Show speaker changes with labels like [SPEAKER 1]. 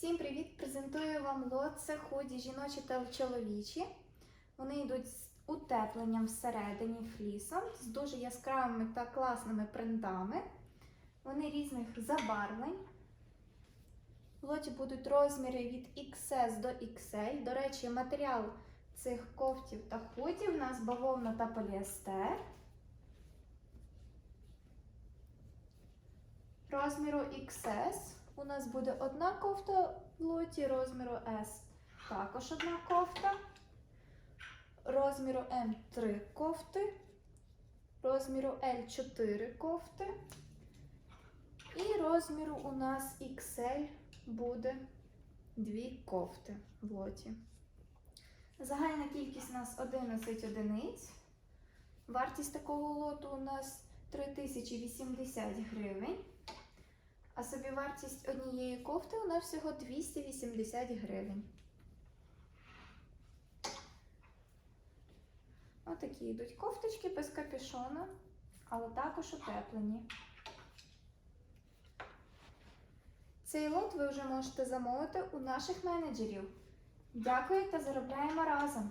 [SPEAKER 1] Всім привіт! Презентую вам лот. Це худі жіночі та чоловічі. Вони йдуть з утепленням всередині флісом, з дуже яскравими та класними принтами. Вони різних забарвлень. Лоті будуть розміри від XS до XL. До речі, матеріал цих кофтів та худі у нас бавовна та поліестер. Розміру XS у нас буде одна кофта в лоті, розміру S також одна кофта. Розміру М 3 кофти, розміру L 4 кофти. І розміру у нас XL буде дві кофти в лоті. Загальна кількість у нас 11 одиниць. Вартість такого лоту у нас 3080 гривень. А собівартість однієї кофти у нас всього 280 гривень. Отакі йдуть кофточки без капюшона, але також утеплені. Цей лот ви вже можете замовити у наших менеджерів. Дякую та заробляємо разом!